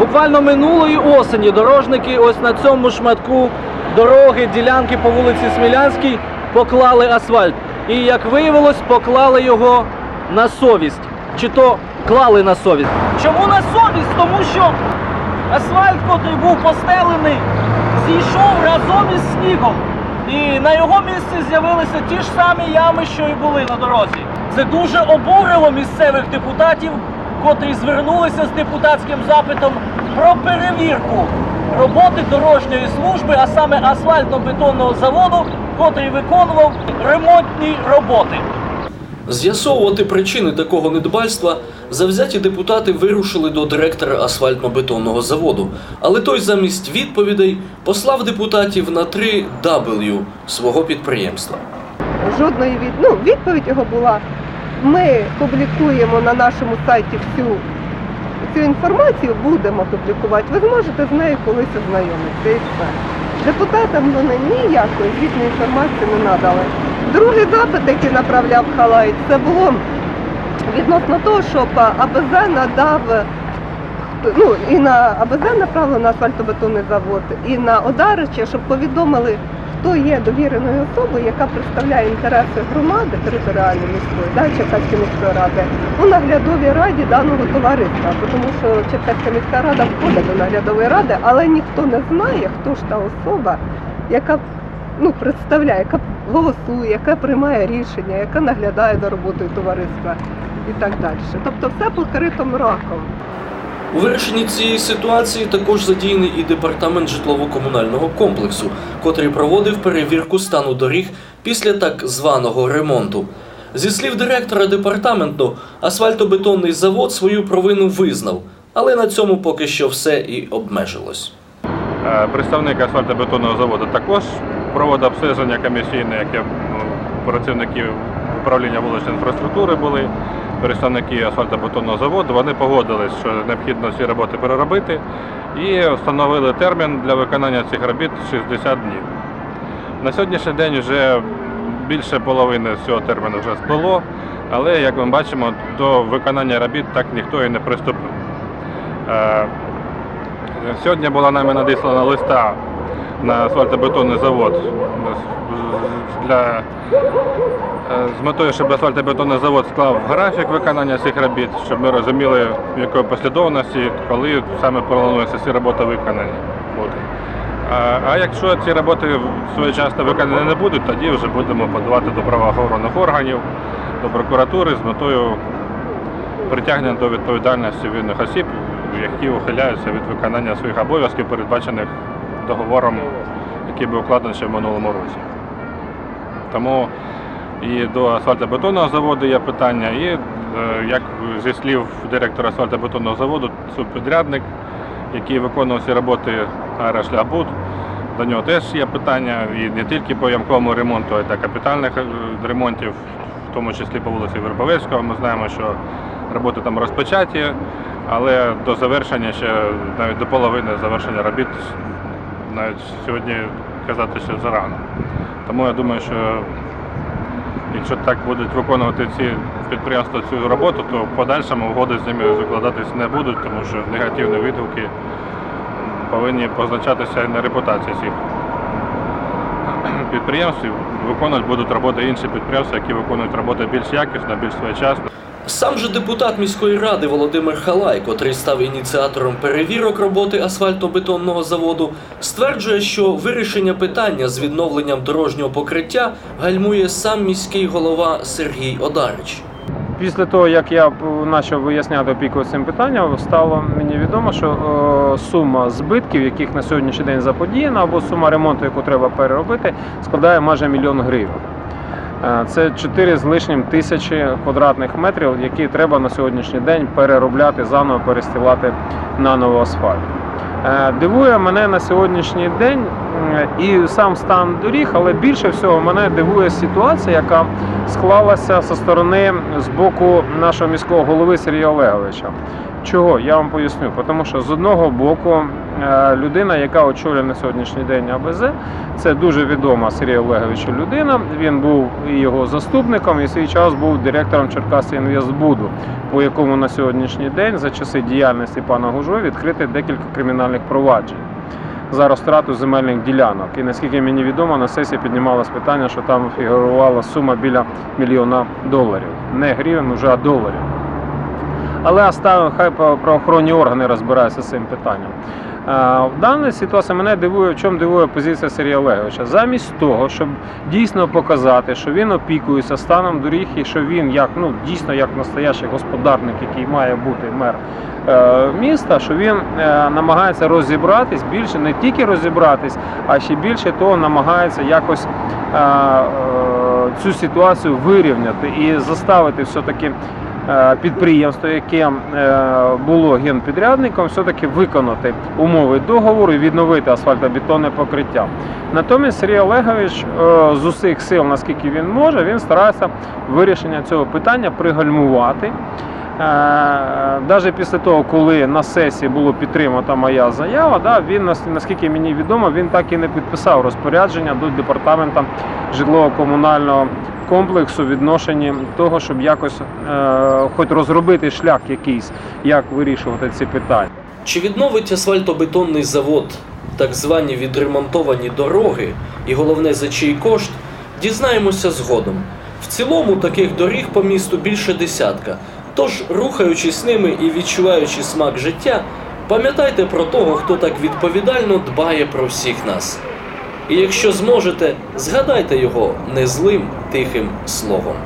Буквально минулої осені дорожники ось на цьому шматку дороги, ділянки по вулиці Смілянській поклали асфальт. І як виявилось, поклали його на совість. Чи то клали на совість. Чому на совість? Тому що асфальт, котрий був постелений, зійшов разом із снігом. І на його місці з'явилися ті ж самі ями, що і були на дорозі. Це дуже обурило місцевих депутатів, котрі звернулися з депутатським запитом про перевірку роботи дорожньої служби, а саме асфальтно-бетонного заводу, котрий виконував ремонтні роботи. З'ясовувати причини такого недбальства завзяті депутати вирушили до директора асфальтно-бетонного заводу, але той замість відповідей послав депутатів на 3 W свого підприємства. жодної від... ну, відповідь його була. Ми публікуємо на нашому сайті всю цю інформацію, будемо публікувати. Ви зможете з нею колись ознайомитися. Депутатам вони ніякої звітної інформації не надали. Другий запит, який направляв Халай, це було відносно того, щоб АБЗ надав ну, і на АБЗ направлено на асфальтобетонний завод, і на Одарича, щоб повідомили, хто є довіреною особою, яка представляє інтереси громади територіальної міської, да, Черкаської міської ради, у наглядовій раді даного товариства. Тому що Черкаська міська рада входить до наглядової ради, але ніхто не знає, хто ж та особа, яка ну, представляє, яка голосує, яка приймає рішення, яка наглядає за роботою товариства і так далі. Тобто все покрито мраком. У вирішенні цієї ситуації також задіяний і департамент житлово-комунального комплексу, котрий проводив перевірку стану доріг після так званого ремонту. Зі слів директора департаменту, асфальтобетонний завод свою провину визнав, але на цьому поки що все і обмежилось. Е, Представник асфальтобетонного заводу також проводив обстеження комісійне, яке ну, працівники управління вуличної інфраструктури були, представники асфальтобетонного заводу. Вони погодились, що необхідно ці роботи переробити і встановили термін для виконання цих робіт 60 днів. На сьогоднішній день вже більше половини цього терміну вже сплило, але як ми бачимо, до виконання робіт так ніхто і не приступив. Е, Сьогодні була нами надіслана листа на асфальтобетонний завод для, е, з метою, щоб асфальтобетонний завод склав графік виконання цих робіт, щоб ми розуміли, в якої послідовності, коли саме планується ці роботи виконані. А, а якщо ці роботи своєчасно виконані не будуть, тоді вже будемо подавати до правоохоронних органів, до прокуратури з метою притягнення до відповідальності винних осіб, які ухиляються від виконання своїх обов'язків, передбачених договором, який був укладений ще в минулому році. Тому і до асфальтобетонного заводу є питання, і е, як зі слів директора асфальтобетонного заводу, субпідрядник, який виконував ці роботи аерошляхбуд, до нього теж є питання і не тільки по ямковому ремонту, а й та капітальних е, ремонтів, в тому числі по вулиці Вербовецького. Ми знаємо, що роботи там розпочаті, але до завершення ще навіть до половини завершення робіт навіть сьогодні казати ще зарано. Тому я думаю, що якщо так будуть виконувати ці підприємства цю роботу, то в подальшому угоди з ними закладатись не будуть, тому що негативні відгуки повинні позначатися і на репутації цих підприємств. Виконувати будуть роботи інші підприємства, які виконують роботи більш якісно, більш своєчасно. Сам же депутат міської ради Володимир Халай, котрий став ініціатором перевірок роботи асфальтобетонного заводу, стверджує, що вирішення питання з відновленням дорожнього покриття гальмує сам міський голова Сергій Одарич. Після того, як я почав виясняти опіку цим питанням, стало мені відомо, що е, сума збитків, яких на сьогоднішній день заподіяна, або сума ремонту, яку треба переробити, складає майже мільйон гривень. Е, Це 4 з лишнім тисячі квадратних метрів, які треба на сьогоднішній день переробляти, заново перестилати на новий асфальт. Е, Дивує мене на сьогоднішній день і сам стан доріг, але більше всього мене дивує ситуація, яка склалася зі сторони з боку нашого міського голови Сергія Олеговича. Чого? Я вам поясню. Тому що з одного боку е, людина, яка очолює на сьогоднішній день АБЗ, це дуже відома Сергія Олеговича людина. Він був його заступником, і свій час був директором Черкаси Інвестбуду, по якому на сьогоднішній день за часи діяльності пана Гужо відкрити декілька кримінальних проваджень. За розтрату земельних ділянок. І наскільки мені відомо, на сесії піднімалось питання, що там фігурувала сума біля мільйона доларів. Не гривень, вже а доларів. Але оставимо, хай правоохоронні органи розбираються з цим питанням. Е, В даній ситуації мене дивує, в чому дивує позиція Сергія Олеговича. Замість того, щоб дійсно показати, що він опікується станом доріг і що він як ну дійсно як настоящий господарник, який має бути мер е, міста, що він е, намагається розібратись більше, не тільки розібратись, а ще більше того намагається якось цю ситуацію вирівняти і заставити все-таки підприємство, яке е, було генпідрядником, все-таки виконати умови договору і відновити асфальтобетонне покриття. Натомість Сергій Олегович е, з усіх сил, наскільки він може, він старається вирішення цього питання пригальмувати. Навіть після того, коли на сесії було підтримана моя заява, да, він нас- наскільки мені відомо, він так і не підписав розпорядження до департаменту житлово-комунального комплексу відношенні того, щоб якось е, хоч розробити шлях якийсь, як вирішувати ці питання. Чи відновить асфальтобетонний завод так звані відремонтовані дороги, і головне за чий кошт, дізнаємося згодом. В цілому таких доріг по місту більше десятка. Тож, рухаючись ними і відчуваючи смак життя, пам'ятайте про того, хто так відповідально дбає про всіх нас. І якщо зможете, згадайте його незлим тихим словом.